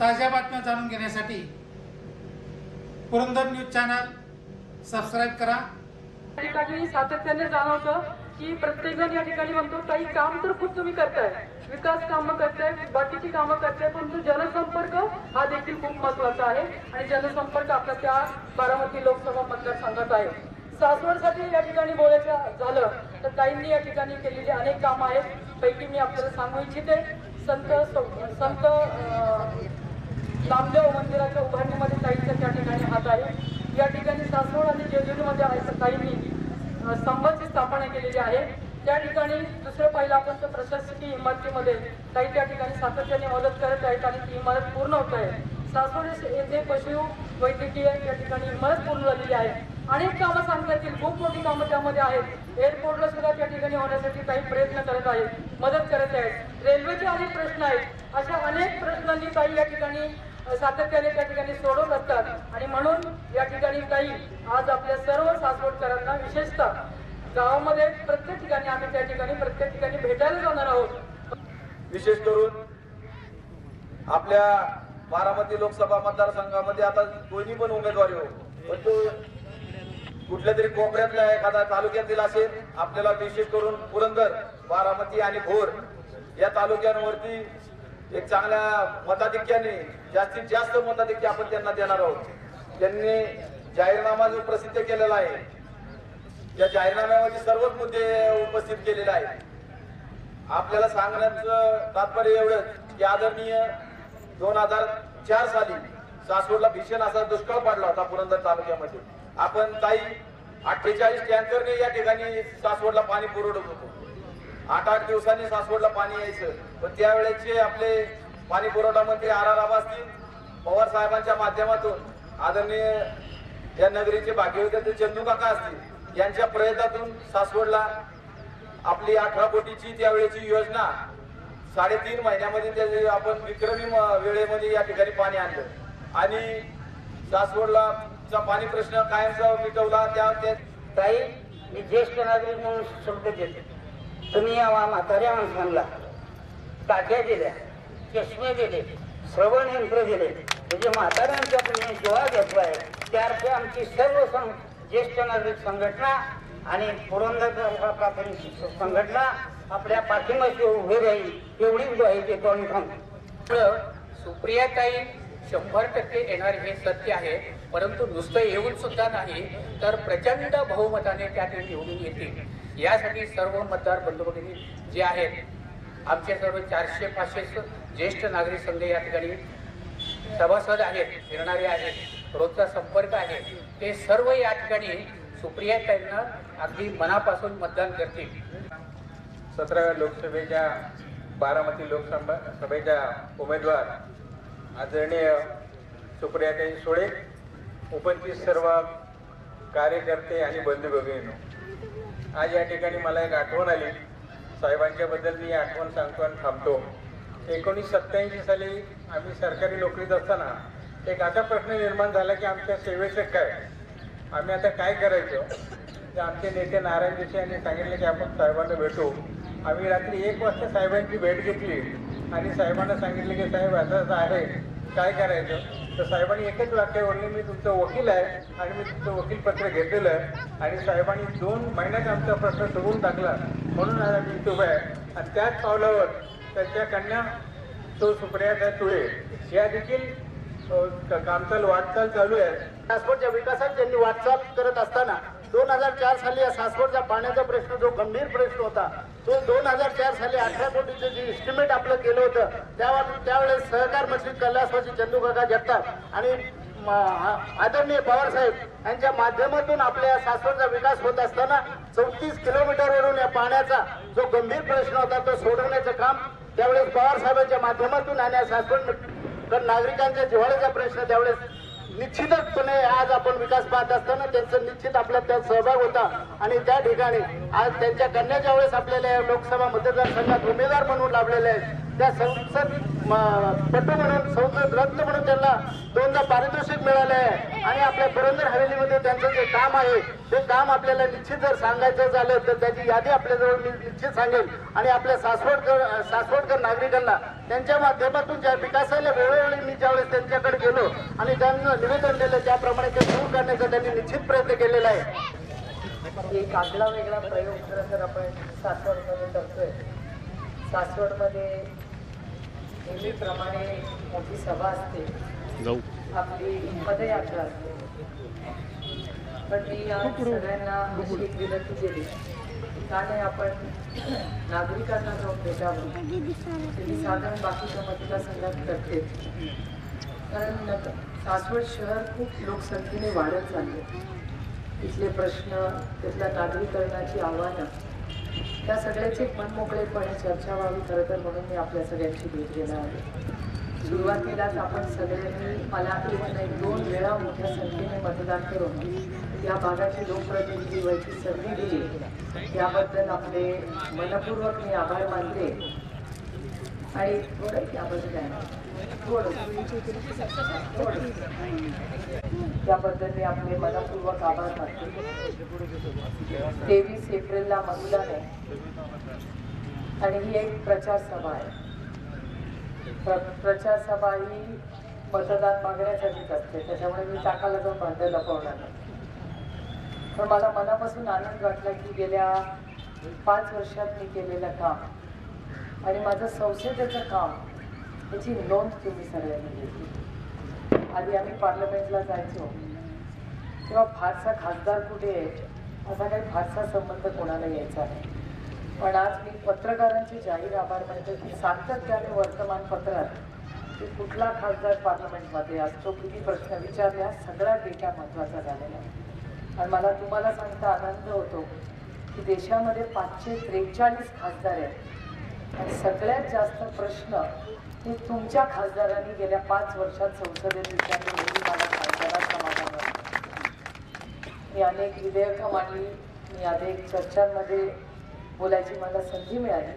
ताज्या बातम्या जाणून घेण्यासाठी पुरंदर न्यूज चॅनल सबस्क्राईब करा. या ठिकाणी सातत्याने जाणवतं की प्रत्येक जण या ठिकाणी म्हणतो काही काम तर खूप तुम्ही करताय. विकास कामं करताय बाकीची कामं करताय परंतु जनसंपर्क हा देखील खूप महत्त्वाचा आहे आणि जनसंपर्क आपल्या त्या बारामती लोकसभा मतदारसंघात आहे. सासवडसाठी या ठिकाणी बोलायचं झालं तर ताईंनी या ठिकाणी केलेली अनेक कामं आहेत. पैकी मी आपल्याला सांगू इच्छिते संत संत नामदेव मंदिराच्या उभारणीमध्ये काहींचा त्या ठिकाणी हात आहे. या ठिकाणी सासवड आणि जेजुरीमध्ये काहींनी स्तंभाची स्थापना केलेली आहे. त्या ठिकाणी दुसरं पाहिलं आपण तर प्रशासकीय इमारतीमध्ये काही त्या ठिकाणी सातत्याने मदत करत आहेत आणि ती इमारत पूर्ण होत आहे. सासवड येथे पशु वैद्यकीय या ठिकाणी इमारत पूर्ण झालेली आहे. अनेक कामं सांगता येतील खूप मोठी कामं त्यामध्ये आहेत. एअरपोर्टला सुद्धा त्या ठिकाणी होण्यासाठी काही प्रयत्न करत आहेत मदत करत आहेत. रेल्वेचे अनेक प्रश्न आहेत. अशा अनेक प्रश्नांनी काही या ठिकाणी सातत्याने त्या ठिकाणी सोडवत असतात. आणि म्हणून या ठिकाणी काही आज आपल्या सर्व सासवडकरांना विशेषतः गावामध्ये प्रत्येक ठिकाणी आम्ही त्या ठिकाणी प्रत्येक ठिकाणी भेटायला जाणार आहोत. विशेष करून आपल्या बारामती लोकसभा मतदारसंघामध्ये आता दोन्ही पण उमेदवारी हो पण तो कुठल्या तरी कोपऱ्यातल्या एखादा तालुक्यातील असेल आपल्याला विशेष करून पुरंदर बारामती आणि भोर या तालुक्यांवरती एक चांगल्या मताधिक्याने जास्तीत जास्त मताधिक्य आपण त्यांना देणार आहोत. त्यांनी जाहीरनामा जो प्रसिद्ध केलेला आहे त्या जाहीरनाम्यामध्ये सर्वच मुद्दे उपस्थित केलेले आहेत. आपल्याला सांगण्याचं तात्पर्य एवढंच की आदरणीय दोन हजार चार साली सासवडला भीषण असा दुष्काळ पडला होता पुरंदर तालुक्यामध्ये. आपण ताई अठ्ठेचाळीस टँकरने या ठिकाणी सासवडला पाणी पुरवत होतो. आठ आठ दिवसांनी सासवडला पाणी यायचं. व त्यावेळेचे आपले पाणी पुरवठा मंत्री आर आर आबा असतील पवार साहेबांच्या माध्यमातून आदरणीय या नगरीचे भाग्यविद्यार्थी चंदू काका असतील यांच्या प्रयत्नातून सासवडला आपली अठरा कोटीची त्यावेळेची योजना साडेतीन महिन्यामध्ये त्याचे आपण विक्रमी म- वेळेमध्ये या ठिकाणी पाणी आणलं. आणि सासवडला चा पाणी प्रश्न कायमचा मिटवला त्या ताई मी ज्येष्ठ नागरिक म्हणून शब्द देते तुम्ही या म्हाताऱ्या माणसांना टाक्या दिल्या चष्मे दिले श्रवण यंत्र दिले. म्हणजे म्हाताऱ्यांचा तुम्ही जेव्हा घेतलाय त्यार्थ आमची सर्व सं ज्येष्ठ नागरिक संघटना आणि पुरंदर प्राथमिक शिक्षक संघटना आपल्या पाठिंबाशी उभे राहील एवढीच ग्वाही देतो आणि थांबतो सुप्रियाताई शंभर टक्के येणार हे सत्य आहे परंतु नुसतं येऊन सुद्धा नाही तर प्रचंड बहुमताने त्या ठिकाणी निवडून येतील. यासाठी सर्व मतदार बंधू भगिनी जे आहेत आमचे सर्व चारशे पाचशे ज्येष्ठ नागरिक संघ या ठिकाणी सभासद आहेत फिरणारे आहेत रोजचा संपर्क आहे. ते सर्व या ठिकाणी सुप्रिया त्यांना अगदी मनापासून मतदान करतील. सतराव्या लोकसभेच्या बारामती लोकसभा सभेच्या उमेदवार आदरणीय सुप्रियाताई सुळे उपस्थित सर्व कार्यकर्ते आणि बंधू भगिनी आज या ठिकाणी मला एक आठवण आली. साहेबांच्याबद्दल मी आठवण सांगतो आणि थांबतो. एकोणीस सत्त्याऐंशी साली आम्ही सरकारी नोकरीत असताना एक असा प्रश्न निर्माण झाला की आमच्या सेवेचं काय? आम्ही आता काय करायचं? तर आमचे नेते नारायण जोशी यांनी सांगितले की आपण साहेबांना भेटू. आम्ही रात्री एक वाजता साहेबांची भेट घेतली. आणि साहेबांना सांगितले की साहेब असं असं आहे. काय करायचं? तर साहेबांनी एकच वाक्य बोलले मी तुमचं वकील आहे आणि मी तुमचं वकीलपत्र घेतलेलं आहे. आणि साहेबांनी दोन महिन्यात आमचा प्रश्न सोडून टाकला. म्हणून आज आम्ही आहे. आणि त्याच पावलावर त्याच्या कन्या तो सुप्रिया तुळे या देखील कामचाल वाटचाल चालू आहे. सासवडच्या विकासात ज्यांनी वाटचाल करत असताना दोन हजार चार साली या सासवडचा पाण्याचा प्रश्न जो गंभीर प्रश्न होता तो दोन हजार चार साली अठरा कोटीचं जे इस्टिमेट आपलं केलं होतं त्यावर त्यावेळेस सहकार मंत्री कैलासवासी चंदू काका जगताप आणि आदरणीय पवार साहेब यांच्या माध्यमातून आपल्या सासवडचा विकास होत असताना चौतीस किलोमीटरवरून या पाण्याचा जो गंभीर प्रश्न होता तो सोडवण्याचं काम त्यावेळेस पवार साहेबांच्या माध्यमातून आणि सासवड तर नागरिकांच्या जिव्हाळ्याचा प्रश्न त्यावेळेस निश्चितपणे आज आपण विकास पाहत असताना त्यांचं निश्चित आपला त्यात सहभाग होता. आणि त्या ठिकाणी आज त्यांच्या कन्या ज्यावेळेस आपल्याला या लोकसभा मतदारसंघात उमेदवार म्हणून लाभलेले आहेत त्या संसद पटू म्हणून संसद रत्न म्हणून त्यांना दोनदा पारितोषिक मिळाले आहे. आणि आपल्या पुरंदर हवेलीमध्ये त्यांचं जे काम आहे ते काम आपल्याला निश्चित जर सांगायचं झालं तर त्याची यादी आपल्याजवळ मी निश्चित सांगेल आणि आपल्या सासवडकर सासवडकर नागरिकांना त्यांच्या माध्यमातून ज्या विकासाला वेळोवेळी मी ज्यावेळेस त्यांच्याकडे गेलो आणि त्यांना निवेदन दिलं त्याप्रमाणे ते दूर करण्याचा त्यांनी निश्चित प्रयत्न केलेला आहे. एक आगळा वेगळा प्रयोग खरं तर आपण सासवडमध्ये करतोय. सासवडमध्ये नेहमीप्रमाणे मोठी सभा असते. आपली पदयात्रा असते. पण मी सगळ्यांना अशी एक विनंती केली. नाही आपण नागरिकांना जाऊन भेटावं. ते मी साधारण बाकीच्या मतदारसंघात करते. कारण सासवड शहर खूप लोकसंख्येने वाढत चालले इथले प्रश्न तिथल्या नागरीकरणाची आव्हानं त्या सगळ्याची मनमोकळेपणे चर्चा व्हावी खरं तर म्हणून मी आपल्या सगळ्यांची भेट घेणार आहे. सुरुवातीलाच आपण सगळ्यांनी मला एक नाही दोन वेळा मोठ्या संख्येने मतदान करून या भागाची लोकप्रतिनिधी व्हायची संधी दिली. याबद्दल आपले मनपूर्वक मी आभार मानते. आणि थोडं याबद्दल आहे. त्याबद्दल मी आपले मनपूर्वक आभार मानतो. तेवीस एप्रिलला महिला आहे आणि ही एक प्रचार सभा आहे. प्र प्रचार सभा ही मतदान मागण्यासाठीच असते. त्याच्यामुळे मी टाकाला जाऊन भांडं लपवणार नाही. पण मला मनापासून आनंद वाटला की गेल्या पाच वर्षात मी केलेलं काम आणि माझं संसदेचं काम त्याची नोंद तुम्ही सगळ्यांनी घेतली आधी आम्ही पार्लमेंटला जायचो. तेव्हा फारसा खासदार कुठे आहे असा काही फारसा संबंध कोणाला यायचा नाही. पण आज मी पत्रकारांचे जाहीर आभार मानतो. की सातत्याने वर्तमानपत्रात की कुठला खासदार पार्लमेंटमध्ये असतो किती प्रश्न विचारले हा सगळा डेटा महत्त्वाचा झालेला आहे. आणि मला तुम्हाला सांगता आनंद होतो की देशामध्ये पाचशे त्रेचाळीस खासदार आहेत. आणि सगळ्यात जास्त प्रश्न हे तुमच्या खासदारांनी गेल्या पाच वर्षात संसदेत विचार मला खासदारात समाधान वाटतं मी अनेक विधेयकं मांडली मी अनेक चर्चांमध्ये बोलायची मला संधी मिळाली.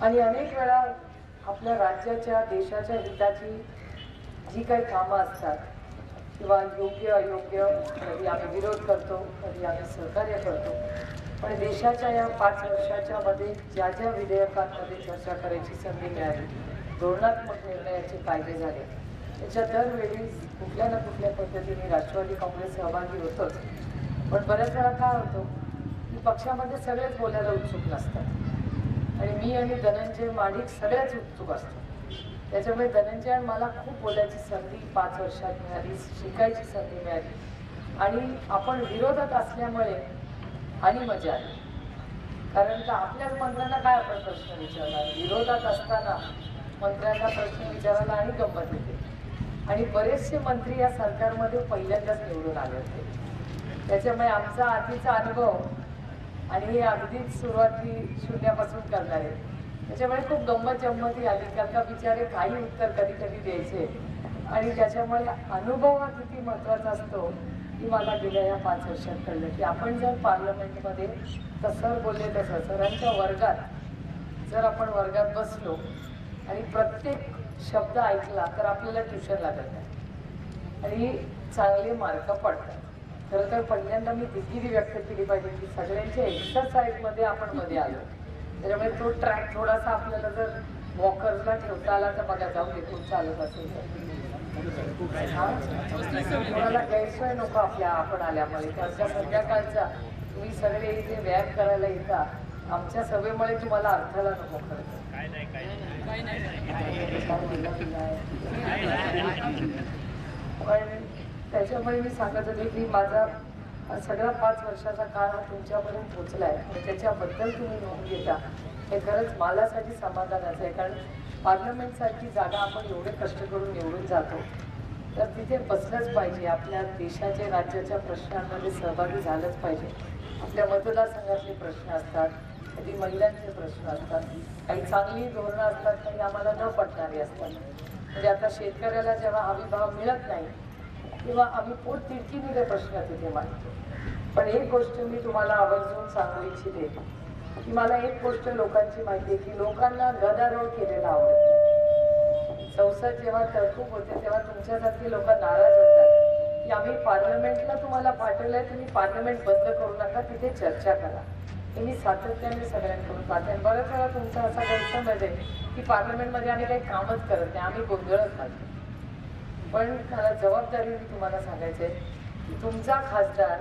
आणि अनेक वेळा आपल्या राज्याच्या देशाच्या हिताची जी काही कामं असतात किंवा योग्य अयोग्य कधी आम्ही विरोध करतो कधी आम्ही सहकार्य करतो पण देशाच्या या पाच वर्षाच्या मध्ये ज्या ज्या विधेयकांमध्ये चर्चा करायची संधी मिळाली धोरणात्मक निर्णयाचे कायदे झाले. त्याच्या दरवेळी कुठल्या ना कुठल्या पद्धतीने राष्ट्रवादी काँग्रेस सहभागी होतोच. पण बऱ्याच वेळा काय होतं की पक्षामध्ये सगळेच बोलायला उत्सुक नसतात. आणि मी आणि धनंजय माडिक सगळ्याच उत्सुक असतो. त्याच्यामुळे धनंजय आणि मला खूप बोलायची संधी पाच वर्षात मिळाली शिकायची संधी मिळाली. आणि आपण विरोधात असल्यामुळे आणि मजा आली. कारण का आपल्याच मंत्र्यांना काय आपण प्रश्न विचारणार? विरोधात असताना मंत्र्यांना प्रश्न विचारायला आणि गंमत येते आणि बरेचसे मंत्री या सरकारमध्ये पहिल्यांदाच निवडून आले होते. त्याच्यामुळे आमचा आधीचा अनुभव आणि हे अगदीच सुरुवाती शून्यापासून करणार. आहे त्याच्यामुळे खूप गंमत जम्मती आली कारण का बिचारे काही उत्तर कधी कधी द्यायचे. आणि त्याच्यामुळे अनुभव हा किती महत्त्वाचा असतो की मला गेल्या या पाच वर्षात कळलं की आपण जर पार्लमेंटमध्ये तसं बोलले तसं सरांच्या वर्गात जर आपण वर्गात बसलो आणि प्रत्येक शब्द ऐकला तर आपल्याला ट्युशन लागत नाही आणि चांगले मार्क पडतात. खरं तर पहिल्यांदा मी दिलगिरी व्यक्त केली पाहिजे की सगळ्यांच्या एक्सरसाइजमध्ये आपण मध्ये आलो. त्याच्यामुळे तो ट्रॅक थोडासा आपल्याला जर वॉकर्सला ठेवता आला तर बघा जाऊ दे खूप चालत असेल. तर कोणाला गैरसोय नको आपल्या आपण आल्यामुळे. त्यांच्या संध्याकाळचा तुम्ही सगळे इथे व्यायाम करायला येता. आमच्या सभेमुळे तुम्हाला अर्थाला नको खरं नाही. पण त्याच्यामुळे मी सांगत होते की माझा सगळा पाच वर्षाचा काळ हा तुमच्यापर्यंत पोचला आणि त्याच्याबद्दल तुम्ही नोंद घेता. हे खरंच मलासाठी समाधानाचं आहे. कारण पार्लमेंटसारखी जागा आपण एवढे कष्ट करून निवडून जातो. तर तिथे बसलंच पाहिजे. आपल्या देशाच्या राज्याच्या प्रश्नांमध्ये सहभागी झालंच पाहिजे. आपल्या मतदारसंघातले प्रश्न असतात. कधी महिलांचे प्रश्न असतात. काही चांगली धोरणं असतात काही आम्हाला न पटणारी असतात. म्हणजे आता शेतकऱ्याला जेव्हा हमी भाव मिळत नाही किंवा आम्ही पोट तिडकीने ते प्रश्न तिथे मांडतो. पण एक गोष्ट मी तुम्हाला आवर्जून सांगू इच्छिते की मला एक गोष्ट लोकांची माहिती आहे की लोकांना गदारोळ केलेला आवडत नाही. संसद जेव्हा तरतूब होते तेव्हा तुमच्यासारखी लोक नाराज होतात की आम्ही पार्लमेंटला तुम्हाला पाठवलंय तुम्ही पार्लमेंट बंद करू नका तिथे चर्चा करा. तुम्ही मी सातत्याने सगळ्यांकडून पाहते बऱ्याच वेळा तुमचा असा गैरसमज आहे म्हणजे की पार्लमेंटमध्ये आम्ही काही कामच करत नाही आम्ही गोंधळच घालतो. पण मला जबाबदारीने तुम्हाला सांगायचे की तुमचा खासदार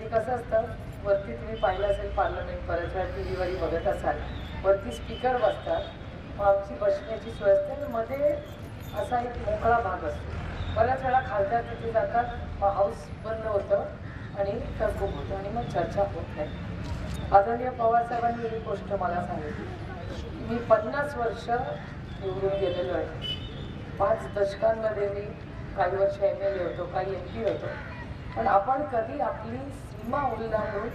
ते कसं असतं वरती तुम्ही पाहिलं असेल पार्लमेंट बऱ्याच वेळा टी व्हीवरही बघत असाल वरती स्पीकर बसतात मग आमची बसण्याची सोय असते आणि मध्ये असा एक मोकळा भाग असतो. बऱ्याच वेळा खासदार तिथे जातात मग हाऊस बंद होतं आणि तहकूब होतं आणि मग चर्चा होत नाही. आदरणीय पवारसाहेबांनी ही गोष्ट मला सांगितली. मी पन्नास वर्ष निवडून गेलेलो आहे. पाच दशकांमध्ये मी काही वर्ष एम एल ए होतो काही एम पी होतो. पण आपण कधी आपली सीमा ओलांडून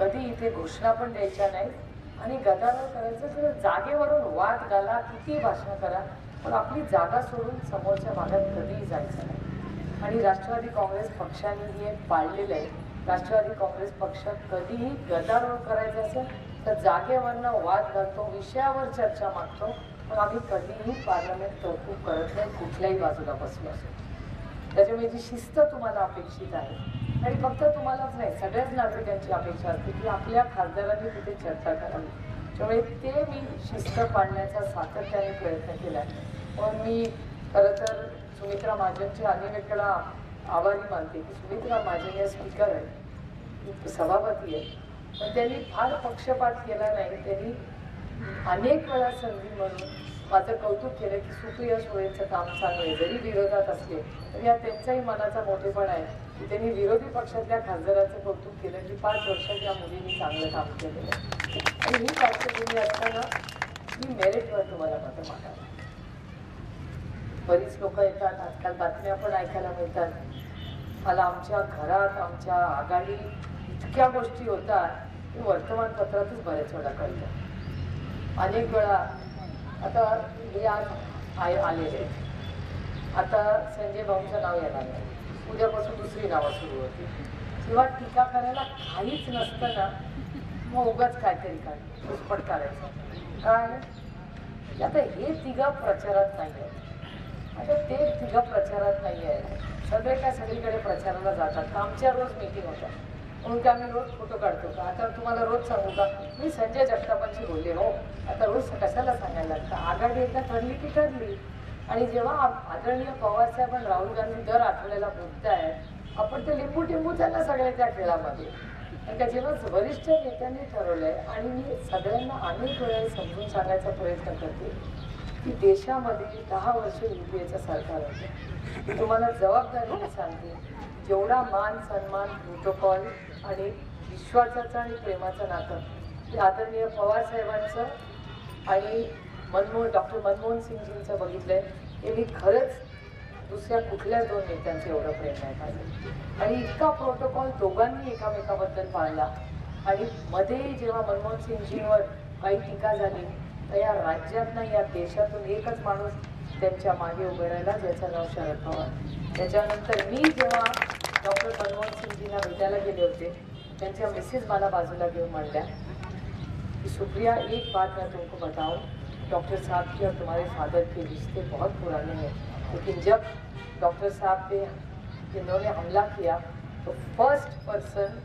कधी इथे घोषणा पण द्यायच्या नाही आणि गदारोळ करायचं तर जागेवरून वाद घाला किती भाषण करा पण आपली जागा सोडून समोरच्या भागात कधीही जायचं नाही. आणि राष्ट्रवादी काँग्रेस पक्षाने हे पाळलेलं आहे. राष्ट्रवादी काँग्रेस पक्ष कधीही गदारोळ करायचं असेल तर जागेवरनं वाद घालतो विषयावर चर्चा मागतो. पण आम्ही कधीही पार्लमेंट तहकूब करत नाही कुठल्याही बाजूला बसलो असो. त्याच्यामुळे जी शिस्त तुम्हाला अपेक्षित आहे आणि फक्त तुम्हालाच नाही सगळ्याच नागरिकांची अपेक्षा असते की आपल्या खासदारांनी तिथे चर्चा करावी. त्यामुळे ते मी शिस्त पाळण्याचा सातत्याने प्रयत्न केला आहे पण मी खरं तर सुमित्रा महाजनची अनेक वेळा आभारी मानते की सुमित्रा माझे या स्पीकर आहे. सभापती आहे. पण त्यांनी फार पक्षपात केला नाही. त्यांनी अनेक वेळा संधी म्हणून माझं कौतुक केलं की सुप्रिया सुळेंचं काम चालू आहे. जरी विरोधात असले तरी या त्यांचाही मनाचा मोठेपणा आहे. की त्यांनी विरोधी पक्षातल्या खासदाराचं कौतुक केलं की पाच वर्षात या मुलींनी चांगलं काम केलेलं आहे आणि ही पार्श्वभूमी असताना मी मेरिटवर तुम्हाला मतं मागावं. बरीच लोक येतात. आजकाल बातम्या पण ऐकायला मिळतात. मला आमच्या घरात आमच्या आघाडी इतक्या गोष्टी होतात की वर्तमानपत्रातच बऱ्याच वेळा कळतं अनेक वेळा आता हे आज आय आलेले आहेत. आता संजय भाऊंचं नाव येणार नाही. उद्यापासून दुसरी नावं सुरू होती किंवा टीका करायला काहीच नसतं ना मग उगाच काहीतरी काय घुसपट करायचं काय आता हे तिघा प्रचारात नाही आहेत आता ते तिघा प्रचारात नाही आहे सगळे काय सगळीकडे प्रचाराला जातात. आमच्या रोज मीटिंग होतात म्हणून की आम्ही रोज फोटो काढतो का? आता तुम्हाला रोज सांगू का? मी संजय जगतापांशी बोलले हो आता रोज कशाला सांगायला लागतं? आघाडी एकदा ठरली की ठरली. आणि जेव्हा आदरणीय पवारसाहेब आणि राहुल गांधी दर आठवड्याला बोलतायत आपण ते लिंबू टिंबू त्यांना सगळ्या त्या खेळामध्ये. आणि का जेव्हा वरिष्ठ नेत्यांनी ठरवलंय आणि मी सगळ्यांना अनेक वेळेला समजून सांगायचा प्रयत्न करते की देशामध्ये दहा वर्ष युपीएचं सरकार होतं तुम्हाला जबाबदारीने सांगते. जेवढा मान सन्मान प्रोटोकॉल आणि विश्वासाचं आणि प्रेमाचं नातं ते आदरणीय पवार साहेबांचं आणि मनमोहन डॉक्टर मनमोहन सिंगजींचं बघितलंय हे मी खरंच दुसऱ्या कुठल्याच दोन नेत्यांचं एवढं प्रेम आहे माझं आणि इतका प्रोटोकॉल दोघांनी एकामेकाबद्दल पाळला. आणि मध्ये जेव्हा मनमोहन सिंगजींवर काही टीका झाली तर या राज्यातनं या देशातून एकच माणूस त्यांच्या मागे उभे राहिला ज्याचं नाव शरद पवार. त्याच्यानंतर मी जेव्हा डॉक्टर मनमोहन सिंगजींना भेटायला गेले होते त्यांच्या मिसेस मला बाजूला घेऊन म्हणल्या कि सुप्रिया एक बात मैं तुमको बताऊं. डॉक्टर साहब की और तुम्हारे फादर के रिश्ते बहुत पुराने हैं. लेकिन जब डॉक्टर साहब पे इन्होंने हमला किया तो फर्स्ट पर्सन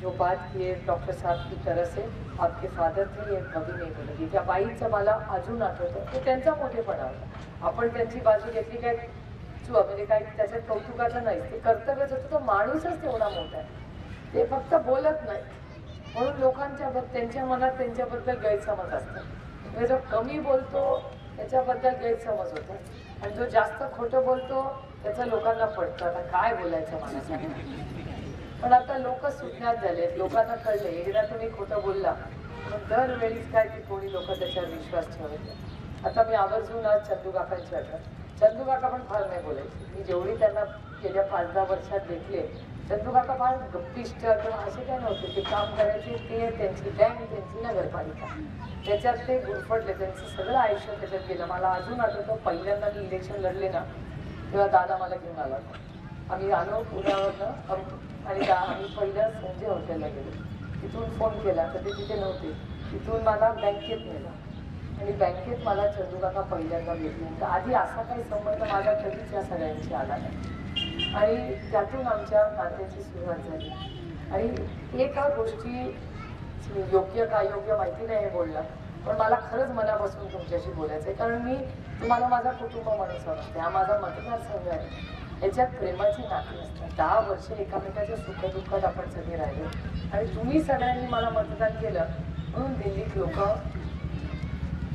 जो बात की आहे डॉक्टर साहेब की तरस आहे आपके फादर थे ये कभी नाही बोलली त्या बाईचं मला अजून आठवतं तो त्यांचा मोठेपणा होता। आपण त्यांची बाजू घेतली काय? चुवा म्हणजे काय त्याच्यात कौतुकाचं नाही ते कर्तव्यच होतं तो माणूसच तेवढा मोठा आहे. ते फक्त बोलत नाही म्हणून लोकांच्या त्यांच्या मनात त्यांच्याबद्दल गैरसमज असतात. म्हणजे जो कमी बोलतो त्याच्याबद्दल गैरसमज होतो. आणि जो जास्त खोटं बोलतो त्याचा लोकांना पडतं. आता काय बोलायचं मला पण आता लोक सुटण्यात झालेत लोकांना कळले. एकदा तुम्ही खोटं बोलला पण दरवेळीच काय की कोणी लोक त्याच्यावर विश्वास ठेवायचे? आता मी आवर्जून आज चंदू काकांची आठवण चंदू काका पण फार नाही बोलायचे. मी जेवढी त्यांना गेल्या पाच दहा वर्षात भेटले चंदू काका फार गप्पिष्ट किंवा असे काय नव्हते ते काम करायचे ते त्यांची बँक त्यांची नगरपालिका. त्याच्यात ते गुरफडले त्यांचं सगळं आयुष्य त्याच्यात गेलं. मला अजून आठवतं पहिल्यांदा मी इलेक्शन लढले ना तेव्हा दादा मला घेऊन आला होता. आम्ही आलो पुण्यावरनं आणि आम्ही पहिलं संजय हॉटेलला गेलो. तिथून फोन केला तर ते तिथे नव्हते. तिथून मला बँकेत नेला आणि बँकेत मला चंदूकाका पहिल्यांदा भेटले तर आधी असा काही संबंध माझा कधीच या सगळ्यांशी आला नाही. आणि त्यातून आमच्या नात्याची सुरुवात झाली. आणि एका गोष्टी योग्य का योग्य माहिती नाही हे बोलला पण मला खरंच मनापासून तुमच्याशी बोलायचं आहे कारण मी तुम्हाला माझा कुटुंब म्हणून समजते. हा माझा मतदारसंघ आहे. याच्यात प्रेमाची नाती असतात दहा वर्ष एकामेकाच्या सुखदुःखात आपण सगळे राहिलो. आणि तुम्ही सगळ्यांनी मला मतदान केलं म्हणून दिल्लीत लोक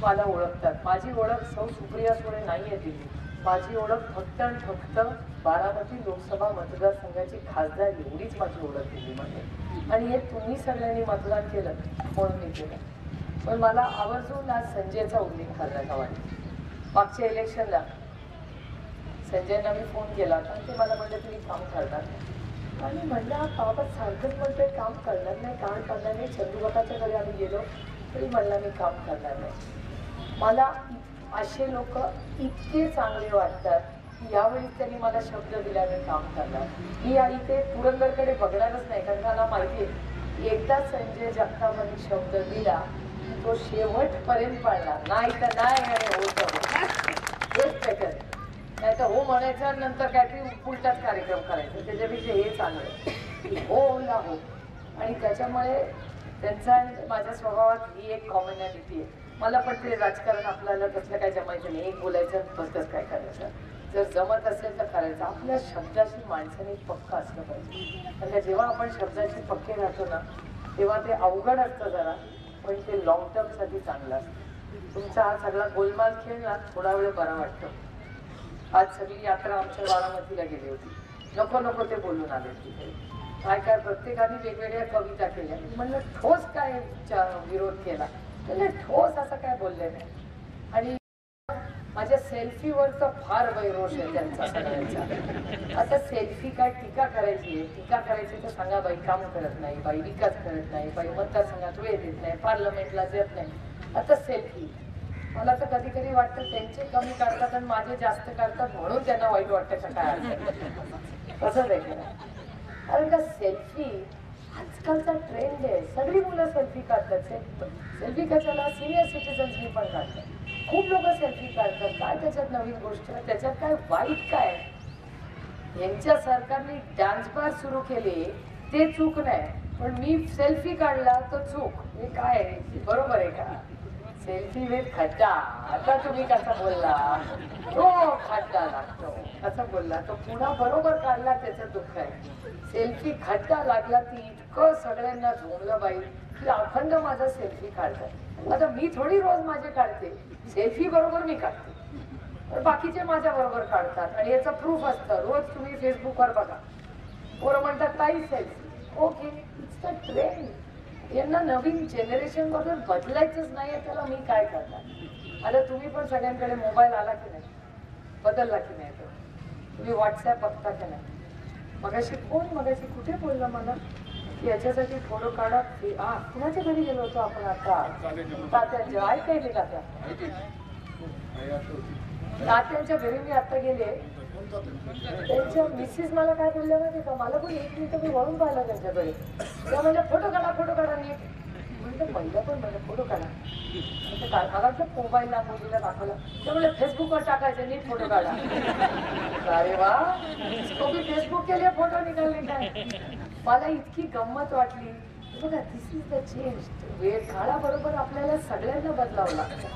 मला ओळखतात. माझी ओळख सौ सुप्रिया सुळे नाही आहे दिल्ली माझी ओळख फक्त आणि फक्त बारामती लोकसभा मतदारसंघाची खासदार एवढीच माझी ओळख दिल्लीमध्ये. आणि हे तुम्ही सगळ्यांनी मतदान केलं म्हणून मी केलं. पण मला आवर्जून आज संजयचा उल्लेख करायचा वाटतो मागच्या इलेक्शनला संजयना मी फोन केला होता आणि ते मला म्हणलं तुम्ही काम करणार आणि म्हणलं बाबा सारखंच म्हणतोय काम करणार नाही काम करणार नाही. चंदूबाबाच्या घरी आम्ही गेलो तरी म्हणला मी काम करणार नाही. मला असे लोक इतके चांगले वाटतात की यावेळी त्यांनी मला शब्द दिला मी काम करणार. मी आणि ते पुरंदरकडे बघणारच नाही कारण मला माहिती आहे एकदा संजय जगतापांनी शब्द दिला की तो शेवटपर्यंत पाळला नाही तर नाही आणि हो तर हेच नाही तर हो म्हणायचं नंतर काहीतरी उलटाच कार्यक्रम करायचा. त्याच्यापेक्षा हे चांगलं आहे. की हो ना हो. आणि त्याच्यामुळे त्यांचा आणि माझ्या स्वभावात ही एक कॉमनॅलिटी आहे. मला पण ते राजकारण आपल्याला कसलं काय जमायचं नाही. एक बोलायचं बसच काय करायचं. जर जमत असेल तर करायचं. आपल्या शब्दाशी माणसाने पक्क असलं पाहिजे. कारण जेव्हा आपण शब्दाशी पक्के राहतो ना तेव्हा ते अवघड असतं जरा. पण ते लॉंग टर्मसाठी चांगलं असतं. तुमचा हा सगळा गोलमाल खेळ ना थोडा वेळ बरा वाटतो. आज सगळी यात्रा आमच्या बारामतीला गेली होती. नको नको ते बोलून आले तिथे. काय काय प्रत्येकाने वेगवेगळ्या कविता केल्या. म्हणलं ठोस काय विरोध केला? त्याला ठोस असं काय बोलले नाही. आणि माझ्या सेल्फीवरचा फार वैरोष आहे त्यांचा सगळ्यांचा. आता सेल्फी काय टीका करायची आहे? टीका करायची तर सांगा बाई काम करत नाही बाई विकास करत नाही बाई मतदारसंघात वेळ देत नाही पार्लमेंटला देत नाही. आता सेल्फी. मला तर कधी कधी वाटतं त्यांचे कमी काढतात आणि माझे जास्त काढतात म्हणून त्यांना वाईट वाटतं काय तसंच आहे कारण का सेल्फी आजकालचा ट्रेंड आहे. सगळी मुलं सेल्फी काढतात. सेल्फी कशाला सिनियर सिटीजन्सनी पण काढतात खूप लोक सेल्फी काढतात. काय त्याच्यात नवीन गोष्ट? त्याच्यात काय वाईट काय? यांच्या सरकारने डान्स बार सुरू केले. ते चूक नाही. पण मी सेल्फी काढला तर चूक. हे काय आहे? बरोबर आहे का? सेल्फी विथ खड्डा आता तुम्ही कसा बोलला? तो खड्डा लागतो. असं बोलला? तो पुन्हा बरोबर काढला त्याचं दुःख आहे. सेल्फी खड्डा लागला ती इतकं सगळ्यांना झोमलं बाई की अखंड माझा सेल्फी काढतात आता मी थोडी रोज माझे काढते. सेल्फी बरोबर मी काढते. बाकीचे माझ्या बरोबर काढतात. आणि याचं प्रूफ असतं. रोज तुम्ही फेसबुकवर बघा. बरं म्हणतात काही selfie. Okay it's the trend यांना नवीन जनरेशनबद्दल बदलायचंच नाही त्याला मी काय करणार? आता तुम्ही पण सगळ्यांकडे मोबाईल आला की नाही? बदलला की नाही तो? तुम्ही व्हॉट्सॲप बघता की नाही? मगाशी कोण मगाशी कुठे बोलला मला? की याच्यासाठी फोटो काढा. की हा कुणाच्या घरी गेलो होतो आपण आता? तात्यांच्या ऐकायचे तात्या तात्यांच्या घरी मी आता गेले. त्यांच्या मिसेस मला काय बोलल्या माहिती का? मला पण एक मिनिट मी वळून पाहिला त्यांच्याकडे. त्या म्हणजे फोटो काढा फोटो काढा नीट. म्हणजे महिला पण म्हणजे फोटो काढा. म्हणजे काय वाटलं मोबाईलला मुलीला दाखवला. त्या म्हणजे फेसबुकवर टाकायचं नीट फोटो काढा. अरे वा तो मी फेसबुक केले फोटो निघाले काय? मला इतकी गंमत वाटली. बघा दिस इज द चेंज वेळ काळाबरोबर आपल्याला सगळ्यांना बदलावं लागतं.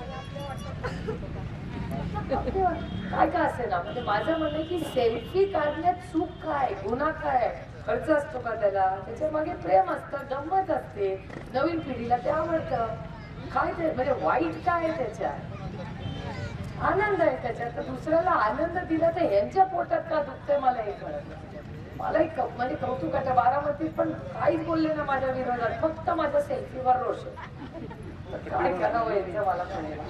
काय काय असेल? ना म्हणजे माझं म्हणणं आहे की सेल्फी काढण्यात चूक काय? गुन्हा काय? खर्च असतो का त्याला? त्याच्यामागे प्रेम असतं गंमत असते. नवीन पिढीला ते आवडतं. काय ते? म्हणजे वाईट काय आहे त्याच्यात? आनंद आहे त्याच्यात. तर दुसऱ्याला आनंद दिला तर यांच्या पोटात का दुखतंय मला हे कळत मला एक कौ- म्हणजे कौतुकाच्या बारामतीत पण काहीच बोलले ना माझ्या विरोधात. फक्त माझ्या सेल्फीवर रोष काय करावं यांचं मला कळेना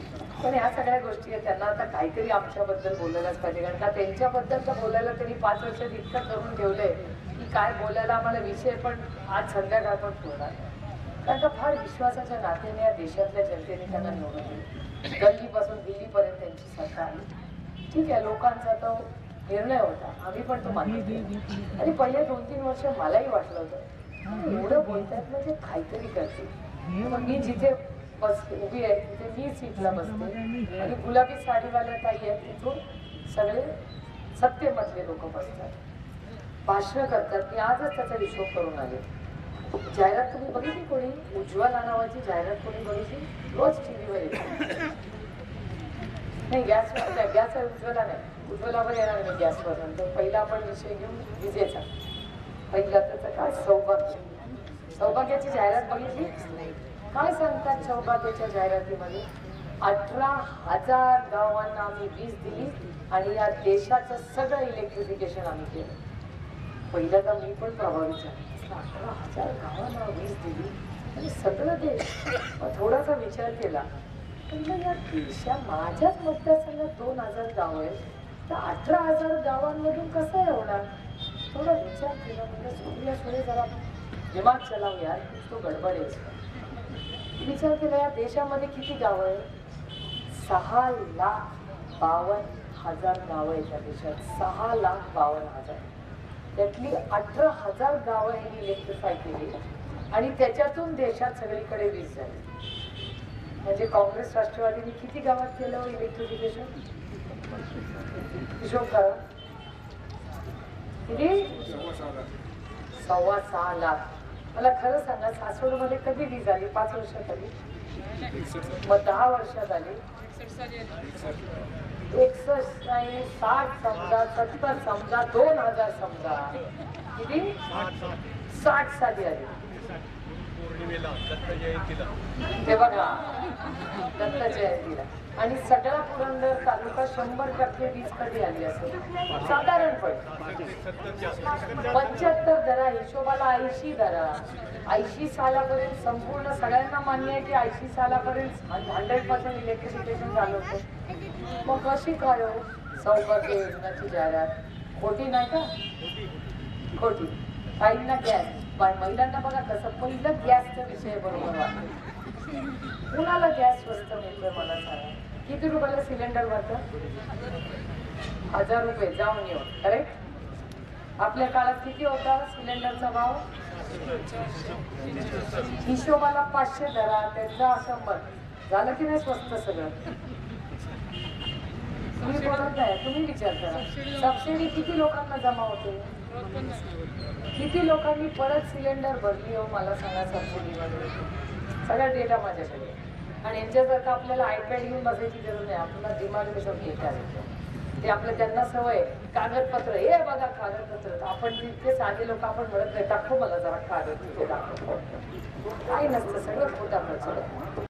पण ह्या सगळ्या गोष्टी आहेत. त्यांना आता काहीतरी आमच्याबद्दल बोलायलाच पाहिजे. कारण का त्यांच्याबद्दल तर बोलायला त्यांनी पाच वर्ष इतकं करून ठेवलंय की काय बोलायला आम्हाला विषय पण आज संध्याकाळ पण ठेवणार कारण का फार विश्वासाच्या नात्याने या देशातल्या जनतेने त्यांना निवडून दिली. गल्लीपासून दिल्लीपर्यंत त्यांची सरकार. आली ठीक आहे लोकांचा तो निर्णय होता. आम्ही पण तो मान्य आणि पहिले दोन तीन वर्ष मलाही वाटलं होतं. एवढं बोलतात म्हणजे काहीतरी करते. मग मी जिथे बस उभी आहे तिथे मी सीटला बसते. आणि गुलाबी साडीवाल्या ताई आहेत तिथून सगळे सत्तेमधले लोक बसतात. भाषण करतात. मी आजच त्याचा हिशोब करून आले. जाहिरात तुम्ही बघितली कोणी? उज्ज्वला नावाची जाहिरात कोणी बघितली? रोज टीव्हीवर येते. नाही गॅस गॅस उज्ज्वला नाही. उज्ज्वलावर येणार नाही गॅसवर नंतर पहिला आपण विषय घेऊ विजेचा. पहिला त्याचं काय सौभाग्य? सौभाग्याची जाहिरात बघितली? काय सांगतात सौभाग्याच्या जाहिरातीमध्ये? अठरा हजार गावांना आम्ही वीज दिली आणि या देशाचं सगळं इलेक्ट्रिफिकेशन आम्ही केलं. पहिल्यांदा मी पण प्रभावित झाले अठरा हजार गावांना वीज दिली आणि सगळं देश. थोडासा विचार केला. पण या देशा माझ्याच मतदारसंघात दोन हजार गाव आहेत. तर अठरा हजार गावांमधून कसं एवढा थोडा विचार केला म्हणजे सूर्या सूर्य जरा. दिमाग चलावूया तो गडबड आहे. विचार केला या देशामध्ये किती गावं आहे सहा लाख बावन्न हजार गावं आहेत त्या देशात. सहा लाख बावन्न हजार. त्यातली अठरा हजार गावं यांनी इलेक्ट्रिफाय केली आणि त्याच्यातून देशात सगळीकडे वीज झाली. म्हणजे काँग्रेस राष्ट्रवादीने किती गावात केलं हो इलेक्ट्रिफिकेशन सव्वा सहा लाख. मला खरं सांगा सासवडमध्ये कधी वीज आली पाच वर्षात आली मग दहा वर्षात आली एकसष्ट नाही साठ समजा सत्तर समजा दोन हजार समजा. किती? साठ साली आली. ते बघा दत्त जयंतीला. आणि सगळा पुरंदर तालुका शंभर टक्के वीज कधी आली असेल? साधारणपणे. पंच्याहत्तर दरा हिशोबाला ऐंशी दरा ऐंशी सालापर्यंत संपूर्ण सगळ्यांना मान्य आहे की ऐंशी सालापर्यंत हंड्रेड पर्सेंट इलेक्ट्रिसिटेशन झालं होतं. मग कशी काय हो? सौभाग्य योजनाची जाहिरात. खोटी नाही का? खोटी. काहींना गॅस. महिलांना बघा कसं पहिलं गॅसचा विषय बरोबर वाटतो. कुणाला गॅस स्वस्त मिळतोय मला सांगा? किती रुपयाला सिलेंडर भरतं? हजार रुपये जाऊन येऊ करेक्ट आपल्या काळात किती होता सिलेंडरचा भाव? हिशोबाला पाचशे धरा त्याचा शंभर. झालं की नाही स्वस्त सगळं? तुम्ही बोलत नाही तुम्ही विचार करा. सबसिडी किती लोकांना जमा होते? किती लोकांनी परत सिलेंडर भरली हो मला सांगा सबसिडीमध्ये सगळा डेटा माझ्याकडे आणि यांच्यासारखं आपल्याला आयपॅड घेऊन बसायची गरज नाही. आपल्याला दिमाग कसं घेतात ते आपलं त्यांना सवय कागदपत्र. हे बघा कागदपत्र. आपण तितके साधे लोक आपण म्हणत नाही दाखव मला जरा कागद. तिथे दाखव. काही नसतं. सगळं खोटा प्रचार